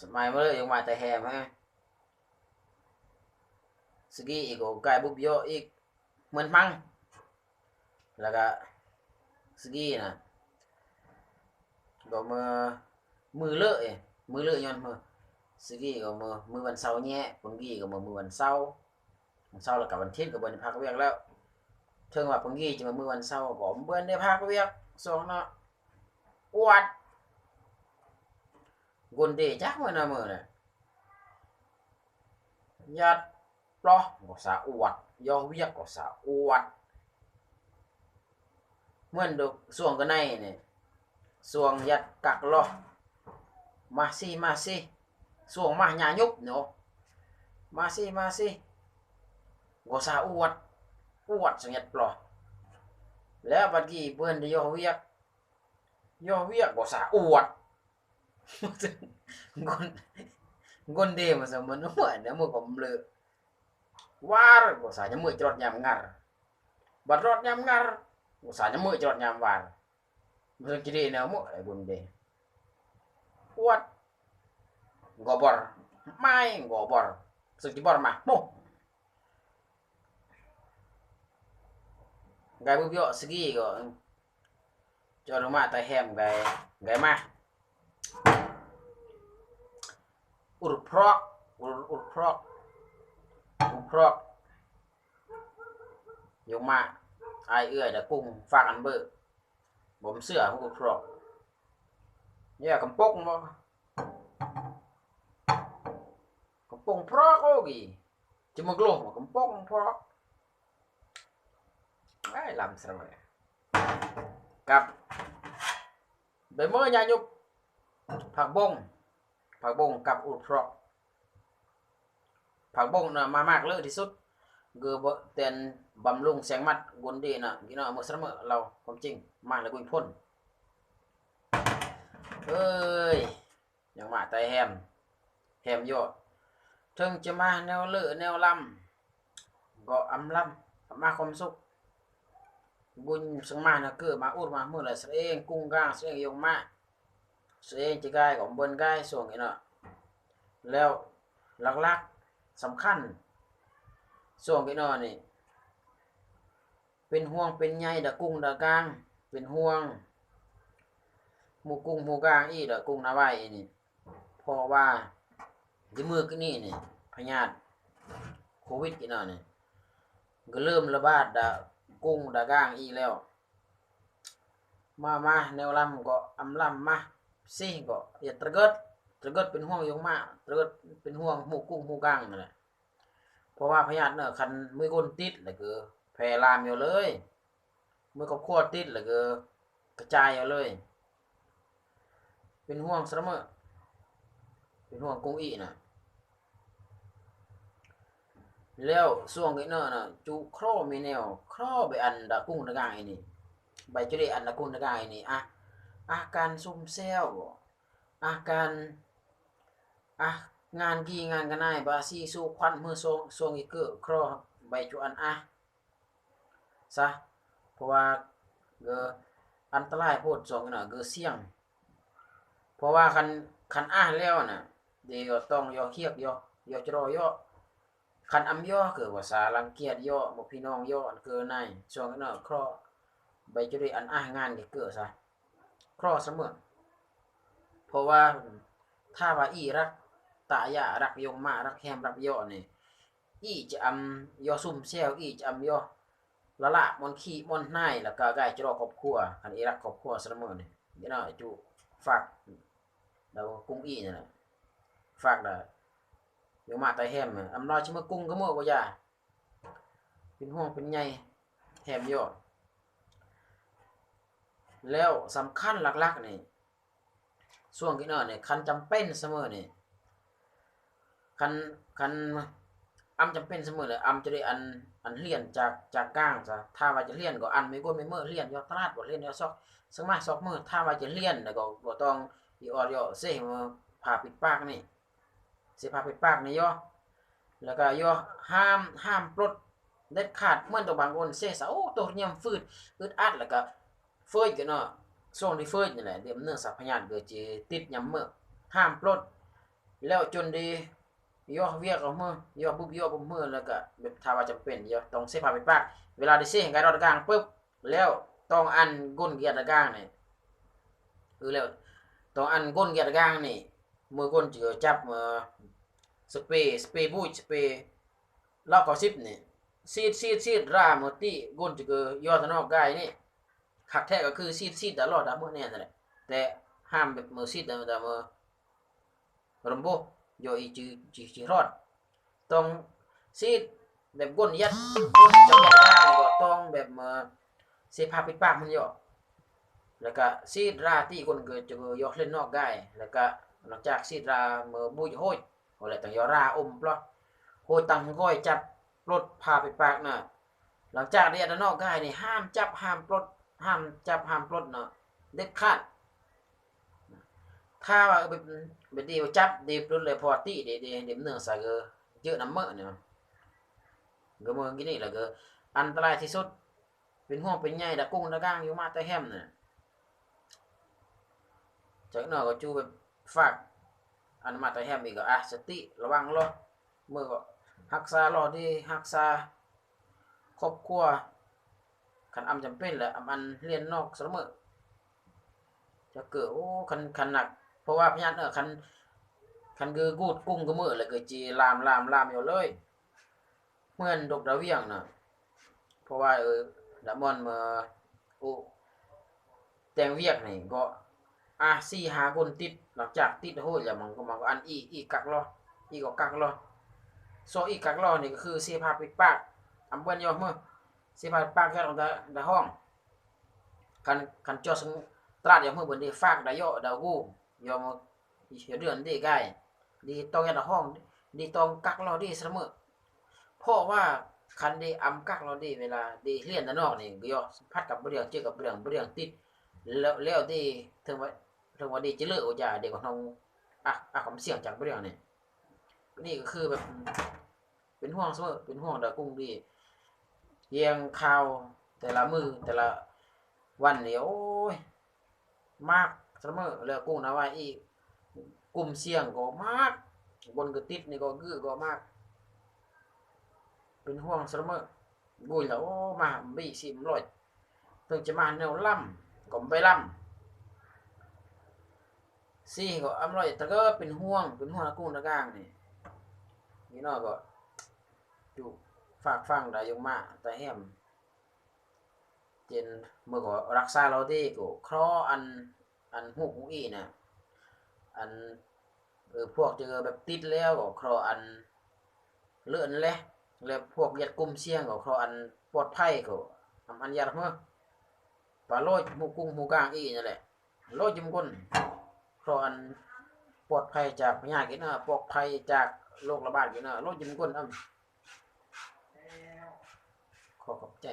สมัยมาเลยยังมาแต่แฮมฮะสกี้อีกก็กายบุบโยอีกเหมือนมังแล้วก็สกี้นะก็มือมือเลอะเอ้ยมือเลอะย้อนมือสกี้ ก็มือมือวันเสาร์แย่ปุ่งกี้ก็มือมือวันเสาร์วันเสาร์แล้วกับวันอาทิตย์ก็บ่ได้พักเวียกแล้วเทิงว่าปุ่งกี้จะมามือวันเสาร์ก็บ่เบิ่นได้พักเวียกสองเนาะอวดกุนดีจักมื้อนะมื้อน่ะยัดปลอก็สาอวดยอเวียกก็สาอวดเหมือนดอกสวงกันในนี่ยสวงยัดกักลอมาสิมาสิสวงมาหยายุบเนาะมาสิมาสิก็สาอวดอวดสังยัดปลอแล้วบัดกี้เพิ่นได้ยอเวียกยอเวียกก็สาอวด gonde mà sao muốn mượn đã mua có lự war của xã nhắm mượn chọt nhàm ngar bật rọt nhàm ngar của xã nhắm mượn chọt nhàm vàng. Rồi kia đi nào mượn lại gonde what gobor main gobor sự chỉ bỏ mà. Mô gai bưu biểu sự gì của cho nó mà tay hẻm gai gai mà อุดพรอกอุดอุดพรอกอุดพรอกยกมาไอเอื้อยแต่กุ้งฝากอันเบอร์ผมเสื้ออุดพรอกเนี่ยกำปงบ่กำปงพรอกโอ้กี่จะมากลุ่มกำปงพรอกไอ้ลำสมัยกับใบเมื่อยายุบผักบง ผักบงกับอุดเพราะผักบงน่ะมามากเลยที่สุดคือบ่เตียนบำรุงแสงมัดกุนดีน่ะพี่น้องมื้อเสมอเราความจริงมาแล้วกุยพ่นเอ้ยยังมาแต่แฮมแฮมโยดถึงจะมาแนวเลอะแนวลำก็อำลำมาความสุขบุญสังมานะคือมาอุดมามื้อละเสเองกุ้งก้างเสเองยงมา เสียงจะกายของบนกายส่วนนี้เนาะแล้วหลักๆสำคัญส่วนนี้เนาะนี่เป็นห่วงเป็นใยดะกุ้งดะกลางเป็นห่วงหมูกุ้งหมูกลางอีดะกุ้งนาไว้นี่เพราะว่าที่มือก็นี่นี่พยาธิโควิดกี่นาะนี่ก็เริ่มระบาดดะกุ้งดะกลางอีแล้ว มามาแนวลำก็อำลำมา sih kok ya terget terget เป็นห่วงยงมาก terget เป็นห่วงหมูกุ้งหมูกังนั่นแหละเพราะว่าพยาธิเนี่ยคันมือก้นติดแล้วก็แพร่ลามอยู่เลยมือครอบครัวติดแล้วก็กระจายอยู่เลย เป็นห่วงเสมอเป็นห่วงกุ้งอีน่ะแล้วช่วงนี้เนาะน่ะจูครอมีแนวครอไปอันดะกุ้งดะกางอีนี่ใบจุเรอันดะกุ้งดะกางอีนี่อะ อาการซุ่มแซวบ่อาการอะงานกี่งานกันได้บาซีสู้ควันมือทรงทรงอีกเกอครอใบจุนอะซะเพราะว่าเกออันตรายโพดทรงน่ะเกอเสี่ยง เพราะว่าคันคันอะแล้วน่ะเดี๋ยวต้องยอเคียกยอยอจรอยอคันอำยอเกิดว่าสารังเกียจยอบ่พี่น้องยออันเกินในช่วงนั้นน่ะครอใบจุเรอันอะงานที่เกิดซะ ครอเสมอ เพราะว่าถ้าว่าอีรักตายะรักยงมารักแฮมรักยอนี่อีจะอำยอซุ่มแซวอีจะอำยอละละมอนขี้มอนนายแล้วก็กายจะรอครอบครัวคันอีรักครอบครัวเสมอนี่เดี๋ยวน่ะจูฝากเรากุ้งอีนี่น่ะฝากได้ยงมาตายแฮมอำน้อยชิมกุ้งก็มื้อบ่ยาเป็นห่วงเป็นใยแฮมยอ แล้วสำคัญหลักๆนี่ช่วงที่เนาะนี่คันจำเป็นเสมอนี่คันคันอำจำเป็นเสมอเลยอำจะได้อันอันเรียนจากจากก้างซะถ้าว่าจะเรียนก็อันไม่ก้นไม่เมื่อเรียนยอตลาดบ่เรียนยอซอกสักมาซอกมือถ้าว่าจะเรียนแล้วก็บ่ต้องอีออดยอเสมาผ่าปิดปากนี่สิผ่าปิดปากนี่ยอแล้วก็ยอห้ามห้ามปลดเด็ดขาดเหมือนตัวบางคนเสซะโอ้ตัวเนี้ยำฟืดอึดอัดแล้วก็ phơi cái nó xong đi phơi như này điểm nương sạp nhàn vừa chỉ tít nhắm mỡ ham plot แล้วจนดีย่อเวียกเอาเมื่อย่อปุ๊บย่อปุ๊บมือแล้วก็แบบถ้าว่าจำเป็นย่อต้องเสียผ้าปิดปากเวลาได้เสียงการรอดกลางปุ๊บแล้วต้องอันก้นเกียร์ตะกลางนี่คือแล้วต้องอันก้นเกียร์ตะกลางนี่มือก้นเจือจับมือสเปรย์สเปรย์บุ้ยสเปรย์ลอกกอซิบนี่ซีดซีดซีดราหมดที่ก้นจะเกย่อตะนอกกายนี่ ขักแท้ก็คือซีดซีดตลอดอะมื้อนี้นั่นแหละแต่ห้ามแบบมือซีดแต่แต่มือรมโบโยอีจีจีจีรอดต้องซีดแบบก้นยัดก้นจะยัดได้ก็ต้องแบบมาเสียผ้าปิดปากมันโยแล้วก็ซีดราที่คนเกิดจะยกเล่นนอกได้แล้วก็หลังจากซีดราเมื่อบุยโหยอะไรต่างยอราอมปลอโหยตังก้อยจับปลดผ้าปิดปากน่ะหลังจากเรียนนอกได้นี่ห้ามจับห้ามปลด ห้ามจับห้ามปลดเนาะเด็ดขาดถ้าว่าเป็นเป็นดีว่าจับดีรุ่นเลยพอตีเดเดเดมเนื้อใส่เกอเยอะน้ำเมื่อเนี่ยก็มือกี้นี่แหละก็อันตรายที่สุด เป็นห่วงเป็นใหญ่ตะกุ้งตะก้างอยู่มาแต่แฮมเนี่ยจากนั้นก็จูแบบฝากอันมาแต่แฮมอีกก็อะสติระวังรอมือก็รักษารอดีรักษาครอบครัว คันอำจำเป็นแหละอำอันเรียนนอกเสมอจะเกิดโอ้คันคันหนัก เพราะว่าพยานเออคันคันคือกูดกุ้งก็มือเลยเก็จีลามลามลามอยู่เลยเหมือนดกดาวเวียงน่ะเพราะว่าเออดามอนมาโอ้แต่งเวียกนี่ก็อะสี่หาคนติดหลังจากติดโหยแล้วมันก็มันก็อันอีอีกักรออีก็กักรอโซอีกักรอนี่ก็คือเสียผ้าปิดปากอำเบิ้นยอมมือ สียผ้าปากแค่ตรงแต่ห้องคันคันจอสงตราดอย่างเมื่อบนดีฟากได้ยอดาวกูยอมเดือนดีใกล้ดีตองยันห้อง ดีตองกักเราดีเสมอเพราะว่าคันดีอำกักเราดีเวลาดีเรียนด้านนอกนี่ก็ยอพัดกับเรื่องเจอกับเรื่องเรื่องติดแล้วแล้วดีถึงว่าถึงว่าดีจะเลิกว่าจะเด็กของน้องอะอะความเสี่ยงจากเรื่องนี่นี่ก็คือแบบ เป็นห่วงเสมอเป็นห่วงดาวกุ้งดี เยียงข่าวแต่ละมือแต่ละวันนี่โอ้ยมากเสมอแล้วกุ้งนะว่าอีกกลุ่มเสี่ยงก็มาก บนก็ติดนี่ก็คือก็มาก เป็นห่วงเสมอบุยแล้วมาบีสิมร้อยเพิ่งจะมาแนวล่ำก็ไปล่ำสี่ก็อร้อยแต่ก็เป็นห่วงเป็นห่วงกุ้งนะก้างนี่นี่นาก็อยู่ ฝากฟังได้ยงมาแต่แฮมเจนเมื่อก็รักษาเราดีก็เคราะห์อันอันหูกหูอีนะอันเออพวกเจอแบบติดแล้วก็เคราะห์อันเลื่อนแหละแล้วพวกยัดกลุ่มเสี่ยงก็เคราะห์อันปลอดภัยก็ทำอันยาละเมื่อปลาโลดหมูกุ้งหมูกลางอีนั่นแหละโลดจิมก้นเคราะห์อันปลอดภัยจากพยาธิกินเนอะปลอดภัยจากโรคระบาดกินเนอะโลดจิมก้นอ้ำ ขอขอบใจ